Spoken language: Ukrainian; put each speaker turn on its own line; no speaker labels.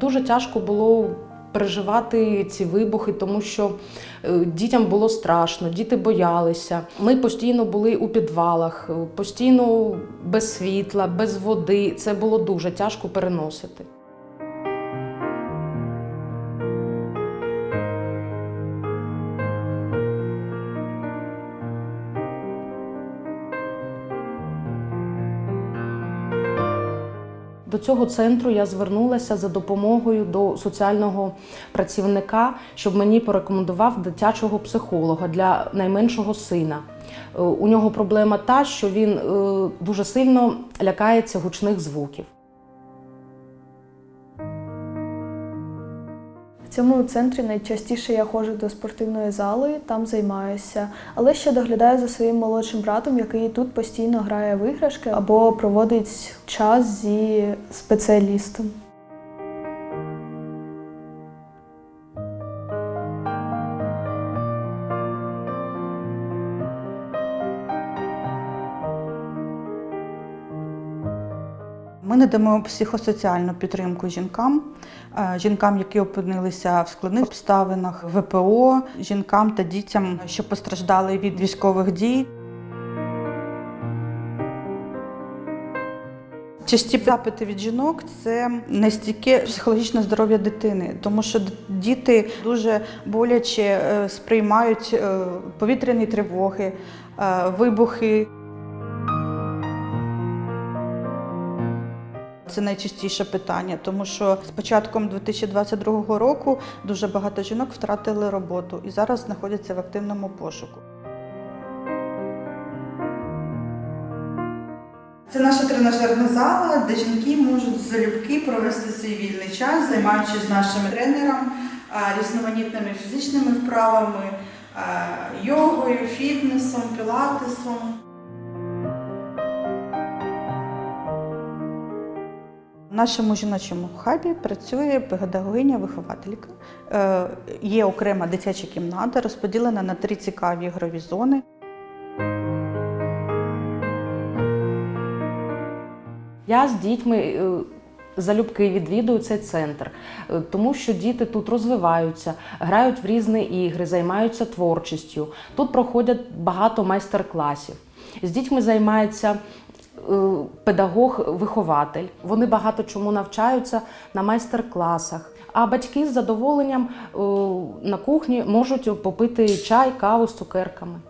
дуже тяжко було переживати ці вибухи, тому що е, дітям було страшно, діти боялися. Ми постійно були у підвалах, е, постійно без світла, без води. Це було дуже тяжко переносити. До цього центру я звернулася за допомогою до соціального працівника, щоб мені порекомендував дитячого психолога для найменшого сина. Е, У нього проблема та, що він е, дуже сильно лякається гучних звуків.
Цьому центрі найчастіше я ходжу до спортивної зали, там займаюся, але ще доглядаю за своїм молодшим братом, який тут постійно грає в іграшки або проводить час зі спеціалістом.
Ми надамо психосоціальну підтримку жінкам, е, жінкам, які опинилися в складних обставинах, ВПО, жінкам та дітям, що постраждали від військових дій. Часті запити від жінок це не стільки психологічне здоров'я дитини, тому що діти дуже боляче е, сприймають е, повітряні тривоги, вибухи. Це найчастіше питання, тому що з початком 2022 року дуже багато жінок втратили роботу і зараз знаходяться в активному пошуку. Це наша тренажерна зала, де жінки можуть залюбки провести свій вільний час, займаючись з нашими тренером різноманітними фізичними вправами, йогою, фітнесом, пілатесом. Нашому жіночому хабі працює педагогиня-вихователька. Е, Є окрема дитяча кімната, розподілена на три цікаві ігрові зони.
Я з дітьми е, залюбки відвідую цей центр, е, тому що діти тут розвиваються, грають в різні ігри, займаються творчістю. Тут проходять багато майстер-класів. З дітьми займається педагог-вихователь. Вони багато чому навчаються на майстер-класах. А батьки з задоволенням е, на кухні можуть попити чай, каву з цукерками.